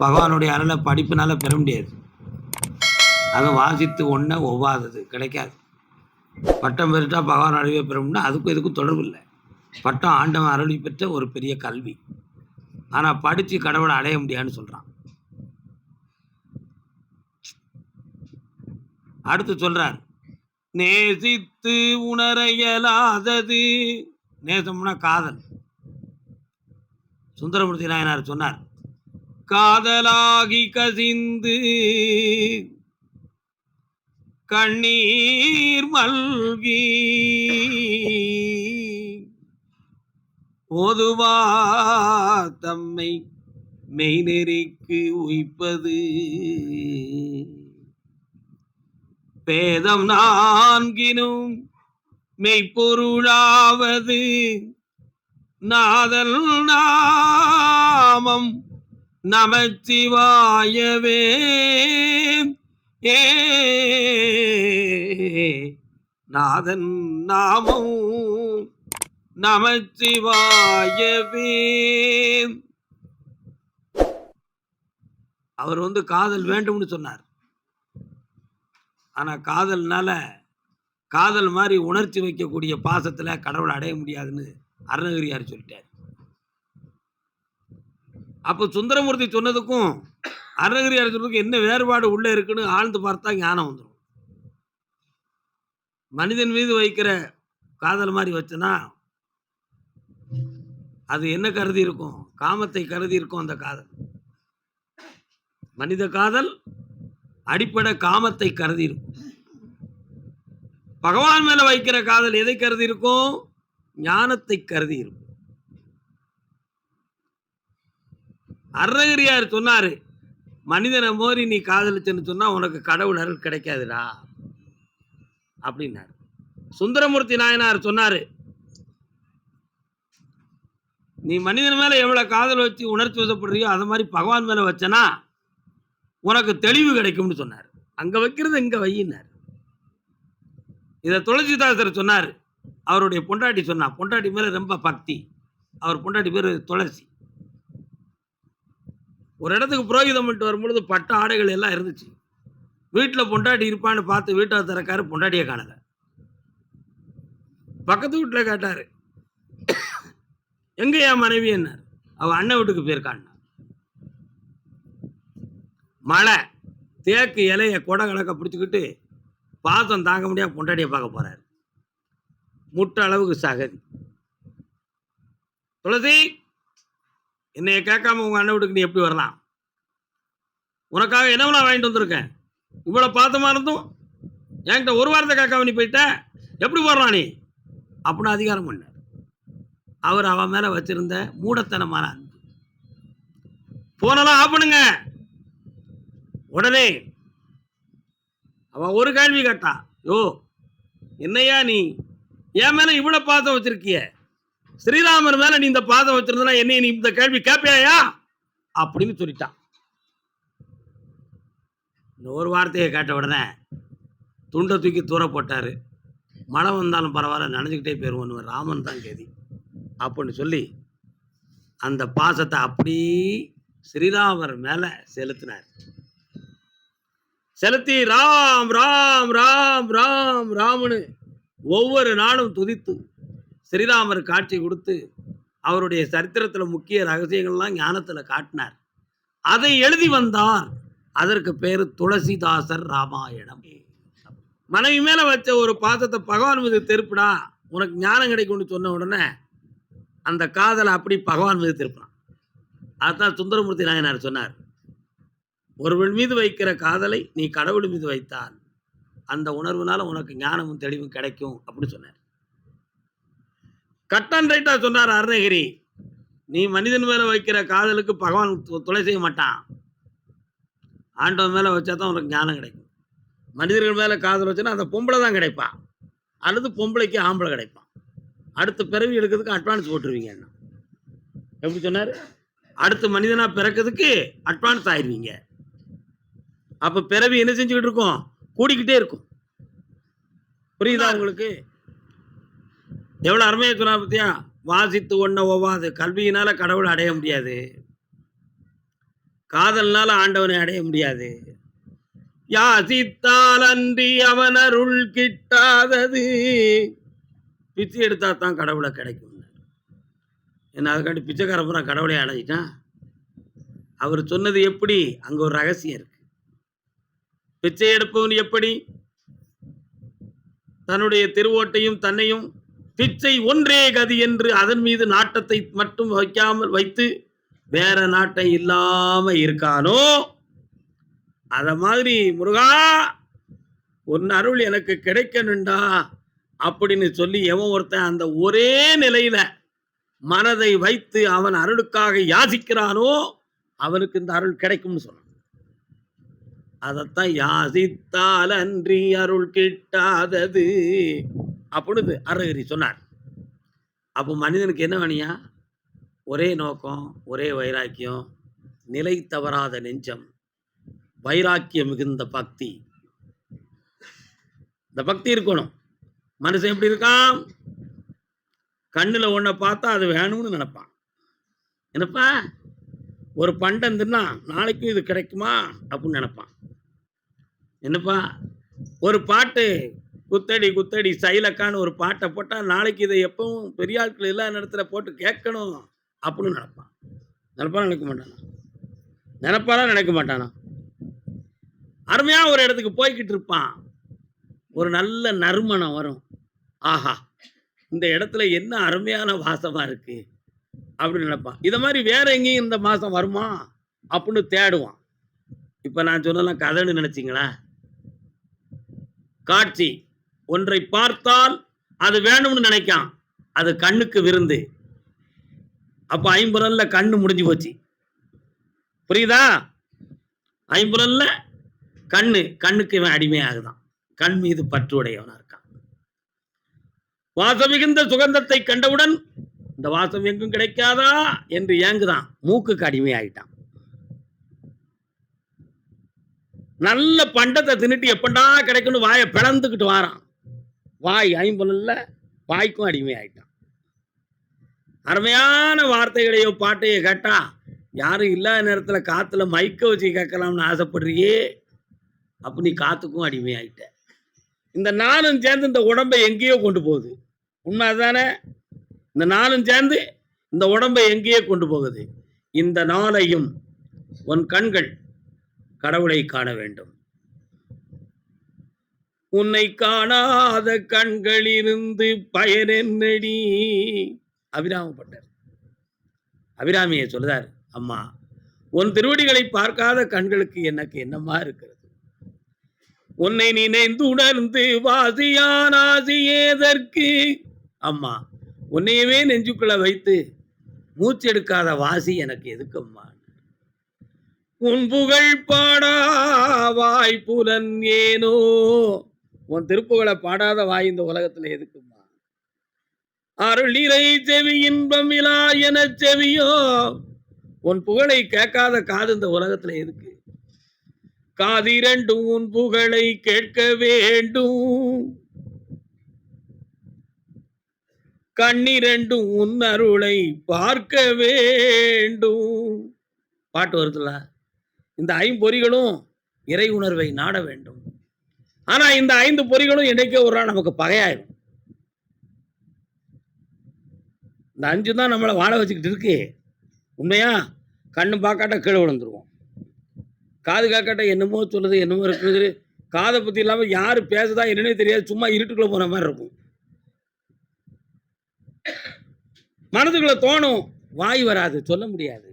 பகவானுடைய அருளை படிப்புனால பெற முடியாது. அதை வாசித்து ஒன்று ஒவ்வாதது கிடைக்காது. பட்டம் பெற்றுட்டா பகவான் அருளை பெறும்னா அதுக்கும் இதுக்கும் தொடர்பு இல்லை. பட்டம் ஆண்டவன் அருளி பெற்ற ஒரு பெரிய கல்வி. ஆனால் படித்து கடவுளை அடைய முடியாதுன்னு சொல்கிறான் அடுத்து சொல்கிறார் நேசித்து உணர இயலாதது நேசம்னா காதல். சுந்தரமூர்த்தி நாயனார் சொன்னார் காதலாகி கசிந்து கண்ணீர் மல்கி. பொதுவா தம்மை மெய்நெறிக்கு உய்ப்பது. பேதம் நான்கினும் மெய்ப்பொருளாவது. நாதல் நாமம் நமச்சிவாயவே. ஏ நாதன் நாமம் நமச்சிவாயவே. அவர் வந்து காதல் வேண்டும்னு சொன்னார். ஆனால் காதல்னால காதல் மாதிரி உணர்ச்சி வைக்கக்கூடிய பாசத்தில் கடவுளை அடைய முடியாதுன்னு அருணகிரியார் சொல்லிட்டார். அப்போ சுந்தரமூர்த்தி சொன்னதுக்கும் அருணகிரியார் சொன்னதுக்கும் என்ன வேறுபாடு உள்ளே இருக்குன்னு ஆழ்ந்து பார்த்தா ஞானம் வந்துடும். மனிதன் மீது வைக்கிற காதல் மாதிரி வச்சுனா அது என்ன கருதி இருக்கும்? காமத்தை கருதி இருக்கும் அந்த காதல். மனித காதல் அடிப்படை காமத்தை கருதி இருக்கும். பகவான் மேல வைக்கிற காதல் எதை கருதி இருக்கும்? ஞானத்தை கருதி இருக்கும். அருணகிரியார் சொன்னார் மனிதனை மோரி நீ காதலிச்சுன்னு சொன்னால் உனக்கு கடவுள் அருள் கிடைக்காதுடா. அப்படின்னாரு. சுந்தரமூர்த்தி நாயனார் சொன்னார் நீ மனிதன் மேலே எவ்வளோ காதல் வச்சு உணர்ச்சி வசப்படுறியோ அது மாதிரி பகவான் மேலே வச்சனா உனக்கு தெளிவு கிடைக்கும்னு சொன்னார். அங்கே வைக்கிறது இங்கே வையினார் இதை துளசிதாசர் சொன்னார் அவருடைய பொண்டாட்டி சொன்னா பொண்டாட்டி மேலே ரொம்ப பக்தி. அவர் பொண்டாட்டி பேர் துளசி. ஒரு இடத்துக்கு புரோகிதம் பண்ணிட்டு வரும்பொழுது பட்ட ஆடைகள் எல்லாம் இருந்துச்சு. வீட்டில் பொண்டாட்டி இருப்பான்னு பார்த்து வீட்டை திறக்காரு பொண்டாட்டியை காணல. பக்கத்து வீட்டில் கேட்டாரு எங்க என் மனைவி என்னார் அவள் அண்ணன் வீட்டுக்கு போயிருக்கான் மழை தேக்கு இலைய கொடை கணக்க பிடிச்சிக்கிட்டு பாசம் தாங்க முடியாது பொண்டாட்டியை பார்க்க போறாரு. முட்டை அளவுக்கு சகதி. துளசி என்னைய கேட்காம உங்க அண்ணன் வீட்டுக்கு நீ எப்படி வரலாம்? உனக்காக என்னவெல்லாம் வாங்கிட்டு வந்திருக்கேன். இவ்வளோ பாத்தமாக இருந்தும் என்கிட்ட ஒரு வாரத்தை கேட்காம நீ போயிட்ட. எப்படி போடுறான் நீ? அப்படின்னு அதிகாரம் பண்ணார். அவர் அவன் மேல வச்சிருந்த மூடத்தனமான அன்பு. போனெல்லாம் ஆஃப் பண்ணுங்க. உடனே அவன் ஒரு கேள்வி கேட்டான். யோ என்னையா நீ? என் மேல இவ்வளவு பாசம் வச்சிருக்கிய? ஸ்ரீராமர் மேல நீ இந்த பாதம் வச்சிருந்தா என்னை நீ இந்த கேள்வி கேட்பியாயா அப்படின்னு சொல்லிட்டான். இந்த ஒரு வார்த்தையை கேட்ட உடனே துண்டை தூக்கி தூர போட்டாரு. மழை வந்தாலும் பரவாயில்ல நினைஞ்சுக்கிட்டே போயிடுவோம் ராமன் தான் கேதி. அப்படின்னு சொல்லி அந்த பாசத்தை அப்படி ஸ்ரீராமர் மேல செலுத்தினார். செலுத்தி ராம் ராம் ராம் ராம் ராம்னு ஒவ்வொரு நாளும் துதித்து ஸ்ரீராமர் காட்சி கொடுத்து அவருடைய சரித்திரத்தில் முக்கிய ரகசியங்கள்லாம் ஞானத்தில் காட்டினார். அதை எழுதி வந்தார். அதற்கு பேர் துளசிதாசர் ராமாயணம். மனைவி மேலே வச்ச ஒரு பாசத்தை பகவான் மீது திருப்பிடா உனக்கு ஞானம் கிடைக்கும்னு சொன்ன உடனே அந்த காதலை அப்படி பகவான் மீது திருப்பினான் அதுதான் சுந்தரமூர்த்தி நாயனார் சொன்னார் ஒருவன் மீது வைக்கிற காதலை நீ கடவுள் மீது வைத்தால் அந்த உணர்வுனால உனக்கு ஞானமும் தெளிவும் கிடைக்கும் அப்படின்னு சொன்னார். கட்டன் ரைட்டா சொன்னார் அருணகிரி. நீ மனிதன் மேல வைக்கிற காதலுக்கு பகவான் து- துணை செய்ய மாட்டான். ஆண்டவன் மேல வச்சா தான் உனக்கு ஞானம் கிடைக்கும். மனிதர்கள் மேல காதல் வச்சுன்னா அந்த பொம்பளை தான் கிடைப்பா அல்லது பொம்பளைக்கு ஆம்பளை கிடைப்பான். அடுத்த பிறவி எடுக்கிறதுக்கு அட்வான்ஸ் போட்டுருவீங்க என்ன? எப்படி சொன்னார்? அடுத்த மனிதனா பிறக்கிறதுக்கு அட்வான்ஸ் ஆயிடுவீங்க அப்ப பிறவி என்ன செஞ்சுக்கிட்டு இருக்கும்? கூடிக்கிட்டே இருக்கும். புரியுதா உங்களுக்கு? எவ்வளோ அருமையாக சொன்னா பத்தியா? வாசித்து ஒன்ன ஒவ்வாது. கல்வியினால கடவுளை அடைய முடியாது. காதல்னால ஆண்டவனை அடைய முடியாது. யாசித்தால் அன்றி அவன் அருள் கிட்டாதது. பிச்சை எடுத்தா தான் கடவுளை கிடைக்கும். என்ன அதுக்காண்டி பிச்சைக்கார பூரா கடவுளை அடைஞ்சிட்டான். அவர் சொன்னது எப்படி? அங்க ஒரு ரகசியம் இருக்கு. பிச்சை எடுப்பவன் எப்படி? தன்னுடைய திருவோட்டையும் தன்னையும் பிச்சை ஒன்றே கதி என்று அதன் மீது நாட்டத்தை மட்டும் வைக்காமல் வைத்து வேற நாட்டை இல்லாம இருக்கானோ? அத மாதிரி முருகா உன் அருள் எனக்கு கிடைக்கணுண்டா அப்படின்னு சொல்லி எவன் ஒருத்தன் அந்த ஒரே நிலையில மனதை வைத்து அவன் அருளுக்காக யாசிக்கிறானோ அவனுக்கு இந்த அருள் கிடைக்கும்னு சொல்றான். அதைத்தான் யாசித்தால் அன்றி அருள் கிட்டாதது. அப்பொழுது அருகரி சொன்னார். அப்போ மனிதனுக்கு என்ன வேணியா ஒரே நோக்கம் ஒரே வைராக்கியம் நிலை தவறாத நெஞ்சம் வைராக்கியம் மிகுந்த பக்தி. இந்த பக்தி இருக்கணும். மனுஷன் எப்படி இருக்கான்? கண்ணில் ஒன்றை பார்த்தா அது வேணும்னு நினைப்பான். என்னப்பா? ஒரு பண்டம் தின்னா நாளைக்கும் இது கிடைக்குமா? அப்படின்னு நினைப்பான். என்னப்பா? ஒரு பாட்டு குத்தடி குத்தடி சைலக்கான்னு ஒரு பாட்டை போட்டால் நாளைக்கு இதை எப்பவும் பெரிய ஆட்கள் எல்லா இடத்துல போட்டு கேட்கணும் அப்படின்னு நினைப்பான். நினைப்பா நினைக்க மாட்டானா? நினைப்பாரா நினைக்க மாட்டானா? அருமையாக ஒரு இடத்துக்கு போய்கிட்டு இருப்பான். ஒரு நல்ல நறுமணம் வரும். ஆஹா இந்த இடத்துல என்ன அருமையான வாசமாக இருக்கு அப்படின்னு நினைப்பான். இதை மாதிரி வேற எங்கேயும் இந்த மாதம் வருமா அப்படின்னு தேடுவான். இப்போ நான் சொன்னலாம் கதைன்னு நினச்சிங்களேன். காட்சி. ஒன்றை பார்த்தால் அது வேணும்னு நினைக்கான். அது கண்ணுக்கு விருந்து. அப்ப ஐம்புலன்ல கண்ணு முடிஞ்சு போச்சு. புரியுதா? ஐம்புலன்ல கண்ணு கண்ணுக்கு இவன் அடிமையாகுதான். கண் மீது பற்று உடையவனா இருக்கான். வாசமிகுந்த சுகந்தத்தை கண்டவுடன் இந்த வாசம் எங்கும் கிடைக்காதா? என்று ஏங்குதான். மூக்குக்கு அடிமையாயிட்டான். நல்ல பண்டத்தை தின்னுட்டு எப்படா கிடைக்கும்னு வாயை பிளந்துக்கிட்டு வாரான். வாய் ஐம்பலில் வாய்க்கும் அடிமையாயிட்டான். அருமையான வார்த்தைகளையோ பாட்டையோ கேட்டா யாரும் இல்லாத நேரத்தில் காற்றுல மைக்க வச்சு கேட்கலாம்னு ஆசைப்படுறியே அப்போ நீ காத்துக்கும் அடிமையாயிட்ட. இந்த நாளும் சேர்ந்து இந்த உடம்பை எங்கேயோ கொண்டு போகுது. உண்மை அதுதானே இந்த நாளும் சேர்ந்து இந்த உடம்பை எங்கேயோ கொண்டு போகுது. இந்த நாளையும் உன் கண்கள் கடவுளை காண வேண்டும். உன்னை காணாத கண்களிலிருந்து பயனென்னடி அபிராமப்பட்டார். அபிராமியை சொல்றார் அம்மா உன் திருவடிகளை பார்க்காத கண்களுக்கு எனக்கு என்னமா இருக்கிறது? உன்னை நினைந்து உணர்ந்து வாசியான் ஆசியேதற்கு அம்மா உன்னையவே நெஞ்சுக்குள்ள வைத்து மூச்செடுக்காத வாசி எனக்கு எதுக்கம்மா? உன் புகழ் பாடா வாய் புலன் ஏனோ உன் திருப்புகழை பாடாத வாய் இந்த உலகத்துல எதுக்குமா? அருள் செவி இன்பம் இலா என செவியோ? உன் புகழை கேட்காத காது இந்த உலகத்துல எதுக்கு? காதிரண்டும் உன் புகழை கேட்க வேண்டும். கண்ணிரண்டும் உன் அருளை பார்க்க வேண்டும். பாட்டு வருதுல்ல? இந்த ஐம்பொறிகளும் இறை உணர்வை நாட வேண்டும். ஆனா இந்த ஐந்து பொறிகளும் இணைக்க ஒரு நாள் நமக்கு பகையாயிரும். இந்த அஞ்சு தான் நம்மளை வாழ வச்சுக்கிட்டு இருக்கு. உண்மையா? கண்ணு பார்க்காட்ட கீழே விழுந்துருவோம். காது காக்காட்ட என்னமோ சொல்லுது என்னமோ இருக்குது காதை பற்றி இல்லாமல் யார் பேசுதா என்னன்னே தெரியாது. சும்மா இருட்டுக்குள்ளே போன மாதிரி இருக்கும். மனதுக்குள்ள தோணும் வாய் வராது சொல்ல முடியாது.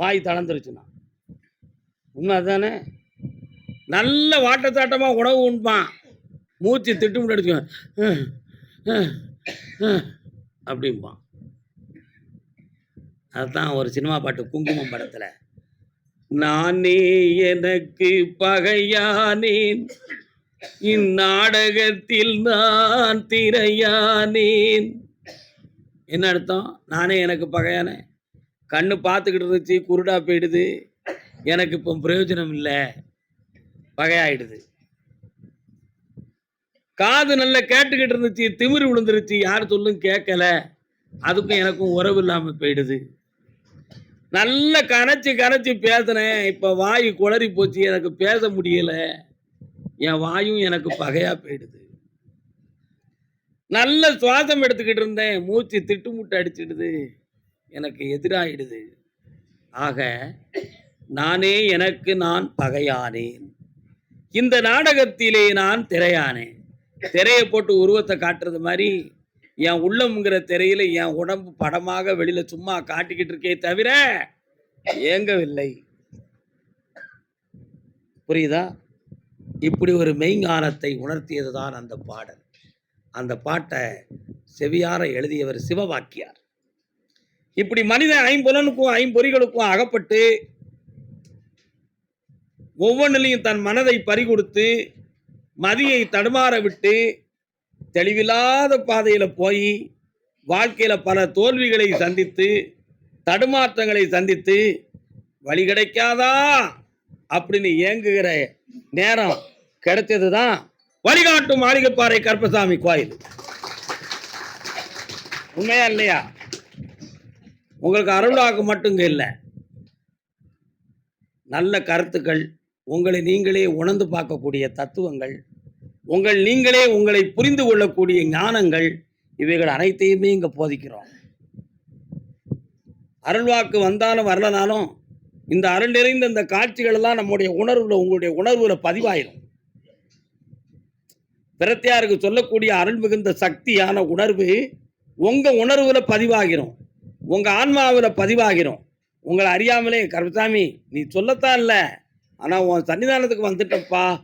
வாய் தளர்ந்துருச்சுன்னா. உண்மை அதுதானே நல்ல வாட்டத்தாட்டமாக உணவு உண்பான் மூச்சு திட்டு முடிச்சுக்கோ அப்படிம்பான் அதுதான் ஒரு சினிமா பாட்டு குங்குமம் படத்தில். நானே எனக்கு பகையானேன். இந்நாடகத்தில் நான் திரையானேன். என்ன அர்த்தம்? நானே எனக்கு பகையானேன். கண்ணு பார்த்துக்கிட்டு இருந்துச்சு குருடா போயிடுது. எனக்கு இப்போ பிரயோஜனம் இல்லை. பகையாயிடுது. காது நல்லா கேட்டுக்கிட்டு இருந்துச்சு திமிரு விழுந்துருச்சு யார் சொல்லும் கேட்கல. அதுக்கும் எனக்கும் உறவு இல்லாமல் போயிடுது. நல்ல கனைச்சு கனைச்சு பேசுனேன் இப்ப வாய் குளறி போச்சு எனக்கு பேச முடியல. என் வாயும் எனக்கு பகையா போயிடுது. நல்ல சுவாசம் எடுத்துக்கிட்டு இருந்தேன் மூச்சு திட்டுமுட்டு அடிச்சிடுது எனக்கு எதிராயிடுது. ஆக நானே எனக்கு நான் பகையானேன். இந்த நாடகத்திலே நான் திரையானேன் திரையை போட்டு உருவத்தை காட்டுறது மாதிரி என் உள்ளம்ங்கிற திரையில என் உடம்பு படமாக வெளியில சும்மா காட்டிக்கிட்டு இருக்கே தவிர ஏங்கவில்லை புரியுதா? இப்படி ஒரு மெய்ஞானத்தை உணர்த்தியது தான் அந்த பாடல். அந்த பாட்டை செவியார எழுதியவர் சிவவாக்கியார். இப்படி மனித ஐம்புலனுக்கும் ஐம்பொறிகளுக்கும் அகப்பட்டு ஒவ்வொன்றிலையும் தன் மனதை பறிகொடுத்து மதியை தடுமாற விட்டு தெளிவில்லாத பாதையில் போய் வாழ்க்கையில் பல தோல்விகளை சந்தித்து தடுமாற்றங்களை சந்தித்து வழி கிடைக்காதா? அப்படின்னு ஏங்குகிற நேரம் கிடைச்சதுதான் வழிகாட்டும் மாளிகைப்பாறை கருப்பசாமி கோயில். உண்மையா இல்லையா? உங்களுக்கு அருளாக்கு மட்டும் இல்லை நல்ல கருத்துக்கள் உங்களை நீங்களே உணர்ந்து பார்க்கக்கூடிய தத்துவங்கள் உங்கள் நீங்களே உங்களை புரிந்து கொள்ளக்கூடிய ஞானங்கள் இவைகள் அனைத்தையுமே இங்கே போதிக்கிறோம். அருள்வாக்கு வந்தாலும் வரலனாலும் இந்த அருள் நிறைந்த இந்த காட்சிகள் எல்லாம் நம்முடைய உணர்வில் உங்களுடைய உணர்வில் பதிவாயிடும் பிரத்தியாருக்கு சொல்லக்கூடிய அருள் மிகுந்த சக்தியான உணர்வு உங்கள் உணர்வில் பதிவாகிரும். உங்கள் ஆன்மாவில் பதிவாகிரும். உங்களை அறியாமலே கருப்பசாமி நீ சொல்லத்தான் இல்லை. ஆனால் உன் சன்னிதானத்துக்கு வந்துட்டப்பா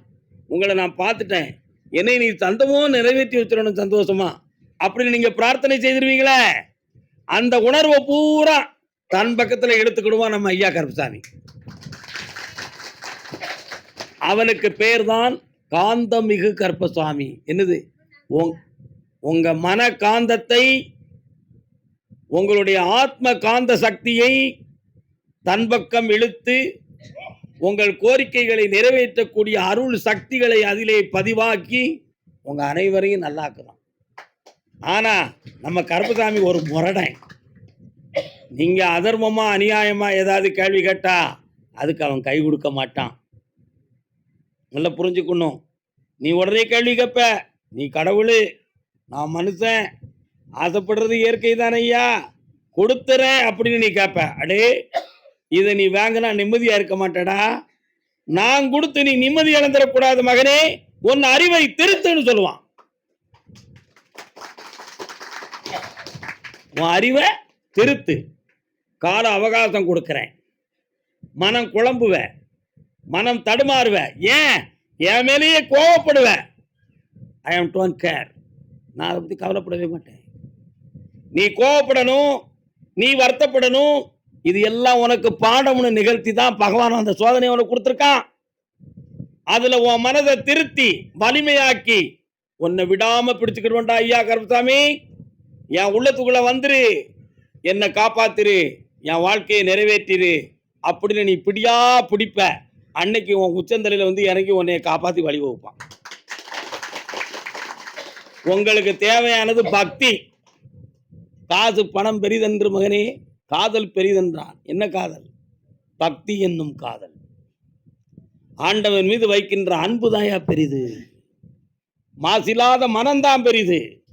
உங்களை நான் பார்த்துட்டேன். என்னை நீ தந்தமோ நிறைவேற்றி வச்சிடணும் சந்தோஷமா. அப்படின்னு நீங்க பிரார்த்தனை செய்திருவீங்களே? அந்த உணர்வை பூரா தன் பக்கத்துல எடுத்துக்கிடுவான் நம்ம ஐயா கருப்பசாமி. அவனுக்கு பேர் தான் காந்தமிகு கருப்பசாமி. என்னது? உங்- உங்க மன காந்தத்தை உங்களுடைய ஆத்ம காந்த சக்தியை தன் பக்கம் இழுத்து உங்கள் கோரிக்கைகளை நிறைவேற்றக்கூடிய அருள் சக்திகளை அதிலே பதிவாக்கி உங்க அனைவரையும் நல்லாக்குறான் ஆனா நம்ம கருப்பசாமி ஒரு முரடன் நீங்க அதர்மமா அநியாயமா ஏதாவது கேள்வி கேட்டா அதுக்கு அவன் கை கொடுக்க மாட்டான். நல்லா புரிஞ்சுக்கணும். நீ உடனே கேள்வி கேட்ப. நீ கடவுள் நான் மனுஷன். ஆசைப்படுறது இயற்கை தானே ஐயா. கொடுத்துறேன் அப்படின்னு நீ கேட்ப. அடே இதை நீ வாங்கினா நிம்மதியா இருக்க மாட்டடா. நான் கொடுத்து நீ நிம்மதி இழந்துடக்கூடாது மகனே. உன் அறிவை திருத்துன்னு சொல்லுவான். உன் அறிவை திருத்து. கால அவகாசம் கொடுக்கிறேன். மனம் குழம்புவ. மனம் தடுமாறுவ. ஏன்? என் மேலேயே கோவப்படுவ. ஐ ஆம் டோன்ட் கேர் நான் அதை பற்றி கவலைப்படவே மாட்டேன். நீ கோவப்படணும். நீ வருத்தப்படணும். இது எல்லாம் உனக்கு பாடம்னு நிகழ்த்தி தான் பகவான் அந்த சோதனை உனக்கு கொடுத்துருக்கான் அதுல உன் மனதை திருத்தி வலிமையாக்கி உன்னை விடாம பிடிச்சுக்கிடுவோண்டா ஐயா கருப்பசாமி. என் உள்ளத்துக்குள்ள வந்துரு. என்னை காப்பாத்திரு. என் வாழ்க்கையை நிறைவேற்றிரு. அப்படின்னு நீ பிடியா பிடிப்ப. அன்னைக்கு உன் உச்சந்தலையில் வந்து இறங்கி உன்னைய காப்பாற்றி வழி வகுப்பான். உங்களுக்கு தேவையானது பக்தி. காசு பணம் பெரிதென்று மகனே. காதல் பெரிதென்றான். என்ன காதல்? பக்தி என்னும் காதல். ஆண்டவன் மீது வைக்கின்ற அன்பு தாயா பெரிது. மாசில்லாத மனம்தான் பெரிது.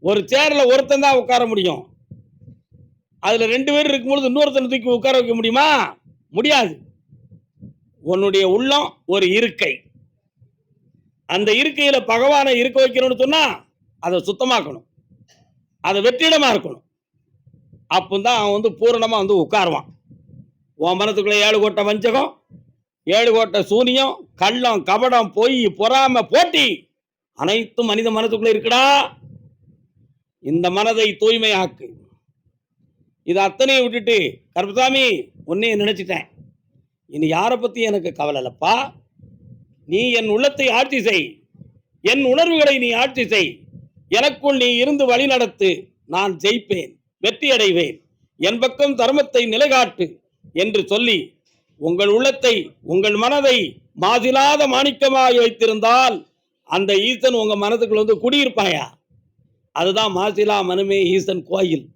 ஒரு சேர்ல ஒருத்தன் தான் உட்கார முடியும். அதுல ரெண்டு பேர் இருக்கும்பொழுது இன்னொருத்தனை தூக்கி உட்கார வைக்க முடியுமா? முடியாது. உன்னுடைய உள்ளம் ஒரு இருக்கை. அந்த இருக்கையில பகவானை இருக்க வைக்கணும்னு சொன்னா அதை சுத்தமாக்கணும். அதை வெற்றிடமா இருக்கணும். அப்போ தான் அவன் வந்து பூரணமாக வந்து உட்காருவான். உன் மனத்துக்குள்ளே ஏழு கோட்டை வஞ்சகம் ஏழு கோட்டை சூனியம் கள்ளம் கபடம் பொய் பொறாமை போட்டி அனைத்தும் மனித மனத்துக்குள்ளே இருக்குடா. இந்த மனதை தூய்மையாக்கு. இது அத்தனையை விட்டுட்டு கருப்பசாமி உன்னையும் நினச்சிட்டேன். இனி யாரை பற்றி எனக்கு கவலை இல்லப்பா? நீ என் உள்ளத்தை ஆட்சி செய். என் உணர்வுகளை நீ ஆட்சி செய். எனக்குள் நீ இருந்து வழி நடத்து. நான் ஜெயிப்பேன். வெற்றி அடைவேன் என் பக்கம் தர்மத்தை நிலைகாட்டு என்று சொல்லி உங்கள் உள்ளத்தை உங்கள் மனதை மாசிலாத மாணிக்கமாக வைத்திருந்தால் அந்த ஈசன் உங்க மனதுக்குள்ள வந்து குடியிருப்பாயா? அதுதான் மாசிலா மனமே ஈசன் கோயில்.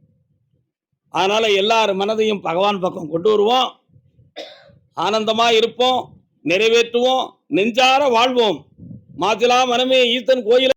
அதனால எல்லார் மனதையும் பகவான் பக்கம் கொண்டு வருவோம். ஆனந்தமா இருப்போம் நிறைவேற்றுவோம் நெஞ்சார வாழ்வோம். மாசிலா மனமே ஈசன் கோயில்